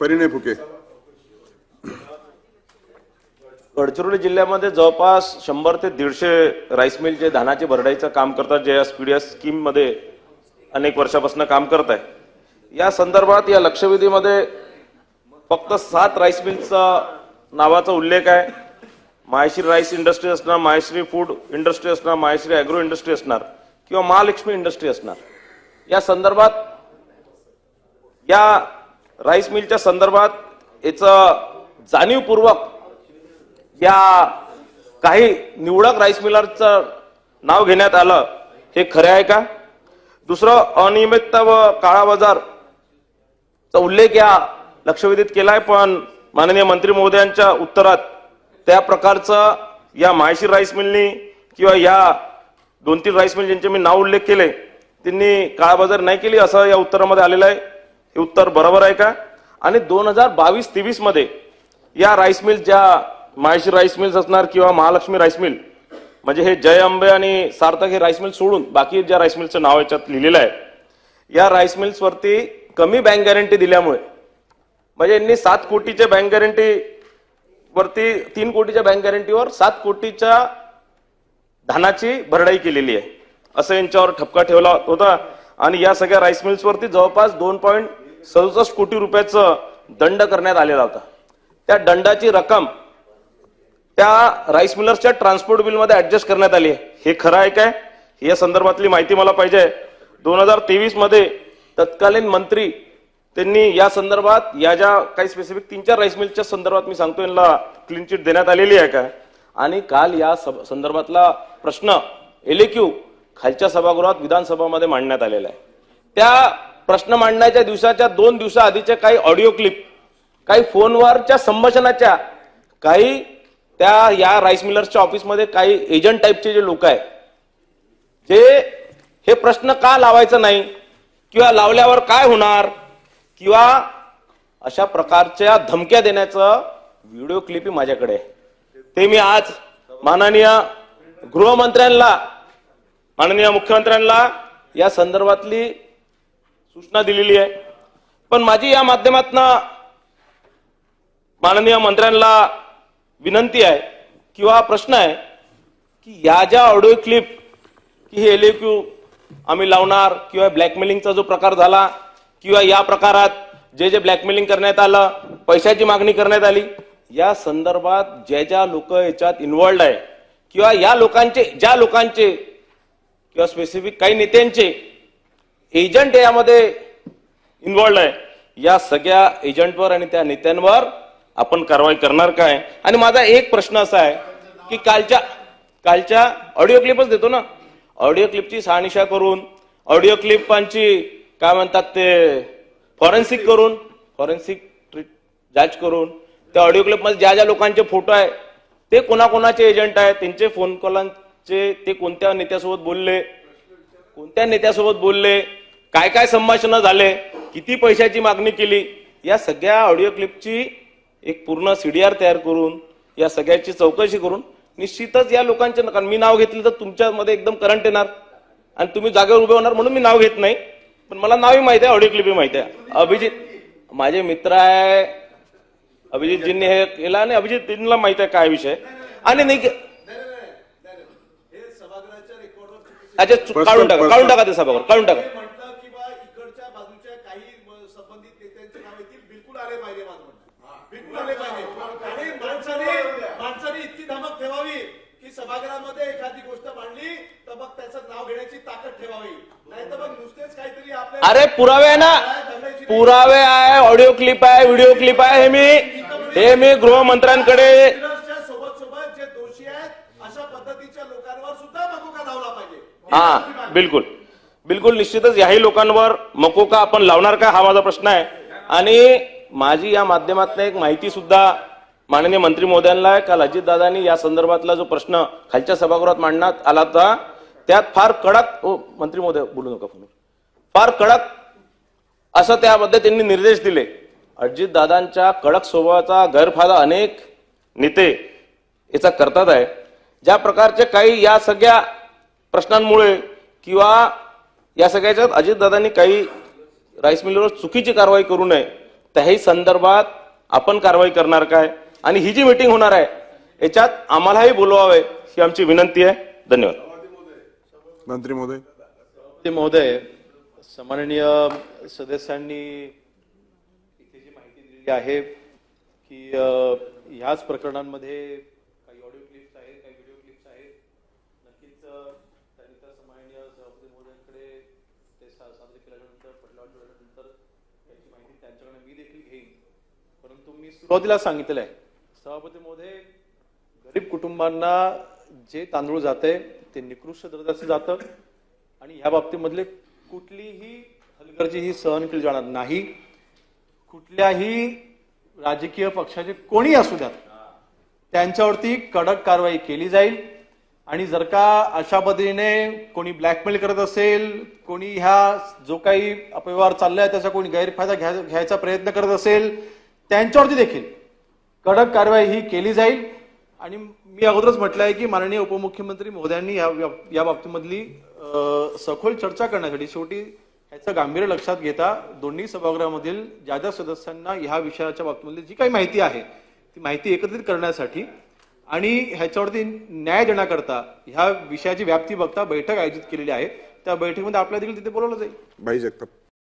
परिणय फुके. गडचिरोली जिल्ह्यामध्ये जवळपास शंभर ते दीडशे राईस मिल जे धानाचे भरडाईचं काम करतात जे या स्पीडिया स्कीममध्ये अनेक वर्षापासून काम करत आहे. या संदर्भात या लक्षवेधीमध्ये फक्त सात राईस मिलचा नावाचा उल्लेख आहे. माहेश्री राईस इंडस्ट्री असणार माहेश्री फूड इंडस्ट्री असणार माहेश्री अॅग्रो इंडस्ट्री असणार किंवा महालक्ष्मी इंडस्ट्री असणार. या संदर्भात या राईस मिलच्या संदर्भात याचं जाणीवपूर्वक या काही निवडक राईस मिलरचं नाव घेण्यात आलं हे खरे आहे का? दुसरं अनियमितता व काळा बाजारचा उल्लेख या लक्षवेधीत केलाय पण माननीय मंत्री महोदयांच्या उत्तरात त्या प्रकारचं या माहेशी राईस मिलनी किंवा या दोन तीन राईस मिल ज्यांचे मी नाव उल्लेख केले त्यांनी काळाबाजार नाही केली असं या उत्तरामध्ये आलेलं आहे. हे उत्तर बरोबर आहे का? आणि दोन हजार बावीस तेवीसमध्ये या राईस मिल ज्या माहेशी राईस मिल्स असणार किंवा महालक्ष्मी राईस मिल म्हणजे हे जय अंबे आणि सार्थक हे राईस मिल सोडून बाकी ज्या राईस मिलचं नाव याच्यात लिहिलेलं आहे या राईस मिल्स वरती कमी बँक गॅरंटी दिल्यामुळे म्हणजे यांनी सात कोटीच्या बँक गॅरंटी वरती तीन कोटीच्या बँक गॅरंटीवर सात कोटीच्या धानाची भरडाई केलेली आहे. असं यांच्यावर ठपका ठेवला होता. आणि या सगळ्या राईस मिल्स वरती जवळपास दोन पॉईंट सदुसष्ट कोटी रुपयाचं दंड करण्यात आलेला होता. त्या दंडाची रक्कम त्या राईस मिलर्सच्या ट्रान्सपोर्ट बिलमध्ये ऍडजस्ट करण्यात आली आहे. हे खरं आहे काय? या संदर्भातली माहिती मला पाहिजे दोन हजार तेवीसमध्ये तत्कालीन मंत्री त्यांनी या संदर्भात या ज्या काही स्पेसिफिक तीन चार राईस मिलच्या संदर्भात मी सांगतो यांना क्लीन चिट देण्यात आलेली आहे का? आणि काल या सब- संदर्भातला प्रश्न एलेक्यू खालच्या सभागृहात विधानसभामध्ये मांडण्यात आलेला आहे. त्या प्रश्न मांडण्याच्या दिवसाच्या दोन दिवसाआधीच्या काही ऑडिओ क्लिप काही फोनवरच्या संभाषणाच्या काही त्या या राईस मिलर्सच्या ऑफिसमध्ये काही एजंट टाईपचे जे लोक आहेत ते हे प्रश्न का लावायचं नाही किंवा लावल्यावर काय होणार किंवा अशा प्रकारच्या धमक्या देण्याचं व्हिडिओ क्लिपही माझ्याकडे ते मी आज माननीय गृहमंत्र्यांना माननीय मुख्यमंत्र्यांना या संदर्भातली सूचना दिलेली आहे. पण माझी या माध्यमातनं माननीय मंत्र्यांना विनंती आहे किंवा प्रश्न आहे की या ज्या ऑडिओ क्लिप की हे एलएक्यू आम्ही लावणार किंवा ब्लॅकमेलिंगचा जो प्रकार झाला किंवा या प्रकारात जे जे ब्लॅकमेलिंग करण्यात आलं पैशाची मागणी करण्यात आली या संदर्भात ज्या ज्या लोक याच्यात इन्व्हॉल्ड आहे किंवा या लोकांचे ज्या लोकांचे किंवा स्पेसिफिक काही नेत्यांचे एजंट यामध्ये इन्व्हॉल्ड आहे. या सगळ्या एजंटवर आणि त्या नेत्यांवर आपण कारवाई करणार काय? आणि माझा एक प्रश्न असा आहे की कालच्या कालच्या ऑडिओ क्लिपच देतो ना? ऑडिओ क्लिपची सहानिशा करून ऑडिओ क्लिपांची काय म्हणतात ते फॉरेन्सिक करून फॉरेन्सिक जांच करून त्या ऑडिओ क्लिपमध्ये ज्या ज्या लोकांचे फोटो आहे ते कोणाकोणाचे एजंट आहेत त्यांचे फोन कॉलांचे ते कोणत्या नेत्यासोबत बोलले कोणत्या नेत्यासोबत बोलले? काय काय संभाषणं झाले? किती पैशाची मागणी केली? या सगळ्या ऑडिओ क्लिपची एक पूर्ण सीडीआर तयार करून या सगळ्याची चौकशी करून निश्चितच या लोकांचे कारण मी नाव घेतलं तर तुमच्यामध्ये एकदम करंट येणार. आणि तुम्ही जागेवर उभे होणार म्हणून मी नाव घेत नाही. पण मला नावही माहिती आहे ऑडिओ क्लिपही माहिती आहे. अभिजित माझे मित्र आहे. अभिजितजींनी हे केलं आणि अभिजितजींना माहिती आहे काय विषय. आणि नाही अच्छा काढून टाका काढून टाका ते सभावर काढून टाका. म्हटलं की बा इकडच्या बाजूच्या काही म- संबंधित नेत्यांचे नाव येतील बिलकुल आले पाहिजे माझं म्हणणं. बिलकुल आले पाहिजे. आणि माणसाने माणसाने इतकी धमक ठेवावी की सभागृहामध्ये एखादी गोष्ट मांडली तर मग त्याचं नाव घेण्याची ताकद ठेवावी. नाही तर मग नुसतेच काहीतरी आपल्या अरे पुरावे आहे ना. पुरावे आहे ऑडिओ क्लिप आहे व्हिडिओ क्लिप आहे हे मी हे मी गृहमंत्र्यांकडे च्या सोबत सोबत जे दोषी आहेत अशा पद्धतीच्या लोकांवर सुद्धा मकोका लावला पाहिजे हा बिलकुल. बिलकुल निश्चितच याही लोकांवर मकोका आपण लावणार का? हा माझा प्रश्न आहे. आणि माझी या माध्यमातून एक माहिती सुद्धा माननीय मंत्री महोदयांना आहे. काल अजितदादांनी या संदर्भातला जो प्रश्न खालच्या सभागृहात मांडण्यात आला होता त्यात फार कडक ओ मंत्री महोदय बोलू नका फोन फार कडक असं त्यामध्ये त्यांनी निर्देश दिले. अजितदादांच्या कडक स्वभावाचा गैरफायदा अनेक नेते याचा करतात आहे. ज्या प्रकारचे काही या सगळ्या प्रश्नांमुळे किंवा या सगळ्याच्यात अजितदादांनी काही राईस मिलवर चुकीची कारवाई करू नये. त्याही संदर्भात आपण कारवाई करणार काय? आणि ही जी मिटिंग होणार आहे याच्यात आम्हालाही बोलवावे ही आमची विनंती आहे. धन्यवाद. मंत्री महोदय. ते महोदय सन्माननीय सदस्यांनी इथे जी माहिती दिलेली आहे की ह्याच प्रकरणांमध्ये काही ऑडिओ क्लिप्स आहेत काही व्हिडिओ क्लिप्स आहेत नक्कीच अ, त्यांनी तर सन्माननीय सभापती महोदयांकडे ते सा- सादर केल्यानंतर पडलाळ केल्यानंतर याची त्यांच्याकडे मी देखील घेईन. परंतु मी सुरुवातीला सांगितलंय आहे सभापती महोदय गरीब कुटुंबांना जे तांदूळ जाते ते निकृष्ट दर्जाचं जातं आणि ह्या बाबतीमधले कुठलीही हलगर्जी ही सहन केली जाणार नाही. कुठल्याही राजकीय पक्षाचे कोणी असू द्यात त्यांच्यावरती कडक कारवाई केली जाईल. आणि जर का अशा पद्धतीने कोणी ब्लॅकमेल करत असेल कोणी ह्या जो काही अपव्यवहार चाललाय त्याचा कोणी गैरफायदा घ्यायचा प्रयत्न करत असेल त्यांच्यावरती देखील कडक कारवाई ही केली जाईल. आणि मी अगोदरच म्हटलं आहे की माननीय उपमुख्यमंत्री महोदयांनी या या बाबतीमधली सखोल चर्चा करण्यासाठी शेवटी ह्याचं गांभीर्य लक्षात घेता दोन्ही सभागृहामधील ज्या ज्या सदस्यांना ह्या विषयाच्या बाबतीमधली जी काही माहिती आहे ती माहिती एकत्रित करण्यासाठी आणि ह्याच्यावरती न्याय देण्याकरता ह्या विषयाची व्याप्ती बघता बैठक आयोजित केलेली आहे. त्या बैठकीमध्ये आपल्या देखील तिथे बोलवलं जाईल. भाई जगताप.